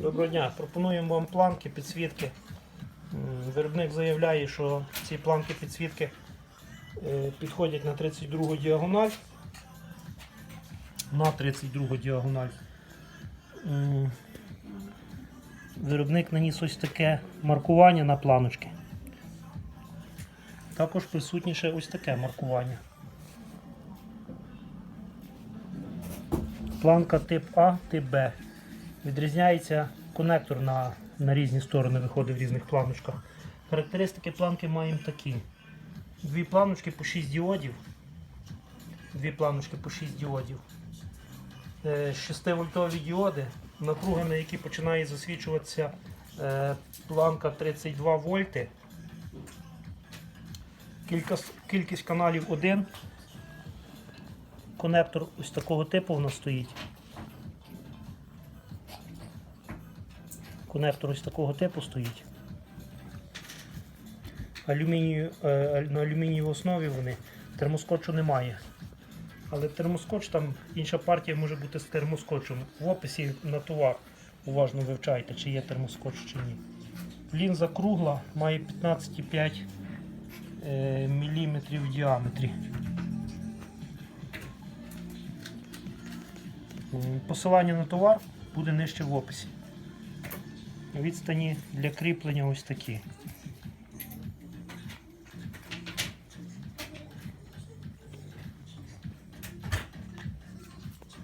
Доброго дня. Пропонуємо вам планки підсвітки. Виробник заявляє, що ці планки підсвітки е, підходять на 32 діагональ. На 32 діагональ. Виробник наніс ось таке маркування на планочки. Також присутніше ось таке маркування. Планка тип А, тип Б. Відрізняється конектор на, на різні сторони виходить в різних планочках. Характеристики планки маємо такі. Дві планочки по 6 діодів. Дві планочки по 6 діодів. 6-вольтові діоди, напруга, на які починає засвічуватися е, планка 32 вольти. Кількість, кількість каналів 1. Конектор ось такого типу у нас стоїть. Конектор ось такого типу стоїть. Алюмінію, е, на алюмінієвій основі вони. Термоскотчу немає. Але термоскотч там інша партія може бути з термоскотчем. В описі на товар уважно вивчайте, чи є термоскотч чи ні. Лінза кругла має 15,5 е, мм в діаметрі. Посилання на товар буде нижче в описі. Відстані для кріплення ось такі.